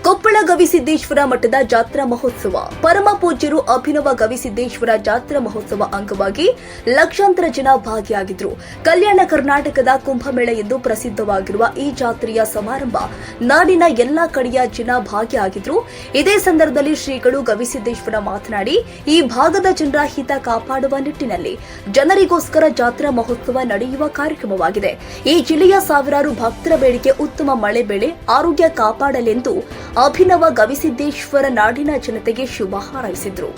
ಕೊಪ್ಪಳ ಗವಿಸಿದ್ದೇಶ್ವರ ಮಠದ ಜಾತ್ರಾ ಮಹೋತ್ಸವ. ಪರಮ ಪೂಜ್ಯರು ಅಭಿನವ ಗವಿಸಿದ್ದೇಶ್ವರ ಜಾತ್ರಾ ಮಹೋತ್ಸವ ಅಂಗವಾಗಿ ಲಕ್ಷಾಂತರ ಜನ ಭಾಗಿಯಾಗಿದ್ರು. ಕಲ್ಯಾಣ ಕರ್ನಾಟಕದ ಕುಂಭಮೇಳ ಎಂದು ಪ್ರಸಿದ್ಧವಾಗಿರುವ ಈ ಜಾತ್ರೆಯ ಸಮಾರಂಭ ನಾಡಿನ ಎಲ್ಲಾ ಕಡೆಯ ಜನ ಭಾಗಿಯಾಗಿದ್ರು. ಇದೇ ಸಂದರ್ಭದಲ್ಲಿ ಶ್ರೀಗಳು ಗವಿಸಿದ್ದೇಶ್ವರ ಮಾತನಾಡಿ, ಈ ಭಾಗದ ಜನರ ಹಿತ ಕಾಪಾಡುವ ನಿಟ್ಟಿನಲ್ಲಿ ಜನರಿಗೋಸ್ಕರ ಜಾತ್ರಾ ಮಹೋತ್ಸವ ನಡೆಯುವ ಕಾರ್ಯಕ್ರಮವಾಗಿದೆ. ಈ ಜಿಲ್ಲೆಯ ಸಾವಿರಾರು ಭಕ್ತರ ಬೇಡಿಕೆ ಉತ್ತಮ ಮಳೆ ಬೆಳೆ, ಆರೋಗ್ಯ ಕಾಪಾಡಲೆಂದು ಅಭಿನವ ಗವಿಸಿದ್ದೇಶ್ವರ ನಾಡಿನ ಜನತೆಗೆ ಶುಭ ಹಾರೈಸಿದ್ರು.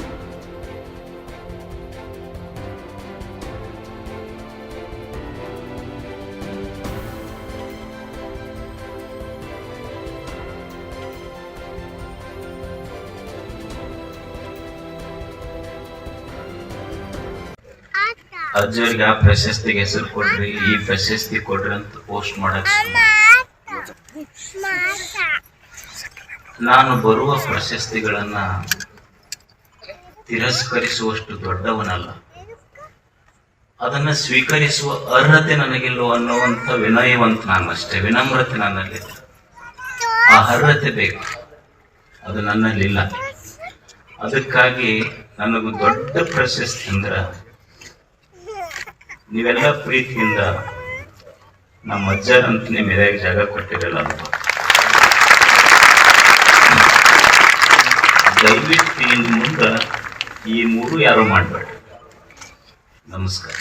ಅಜ್ಜವ್ರಿಗೆ ಆ ಪ್ರಶಸ್ತಿಗೆ ಹೆಸರು ಕೊಡ್ರಿ ಈ ಪ್ರಶಸ್ತಿ ಕೊಡ್ರಿ ಅಂತ ಪೋಸ್ಟ್ ಮಾಡಕ್ ಶುರು ಮಾಡ್ದೆ. ನಾನು ಬರುವ ಪ್ರಶಸ್ತಿಗಳನ್ನ ತಿರಸ್ಕರಿಸುವಷ್ಟು ದೊಡ್ಡವನಲ್ಲ. ಅದನ್ನ ಸ್ವೀಕರಿಸುವ ಅರ್ಹತೆ ನನಗಿಲ್ಲೋ ಅನ್ನುವಂಥ ವಿನಯವಂತ ನಾನು ಅಷ್ಟೇ ವಿನಮ್ರತೆ ನನ್ನಲ್ಲಿ. ಆ ಅರ್ಹತೆ ಬೇಕು. ಅದು ನನ್ನಲ್ಲಿಲ್ಲ. ಅದಕ್ಕಾಗಿ ನನಗೆ ದೊಡ್ಡ ಪ್ರಶಸ್ತಿ ಅಂದ್ರ ನೀವೆಲ್ಲ ಪ್ರೀತಿಯಿಂದ ನಮ್ಮ ಅಜ್ಜರಂತ ನಿಮ್ಮ ಜಾಗ ಕೊಟ್ಟಿರಲ್ಲ ದಯವಿಟ್ಟು ಇನ್ನು ಮುಂದೆ ಈ ಮೂರು ಯಾರು ಮಾಡಬೇಡ ನಮಸ್ಕಾರ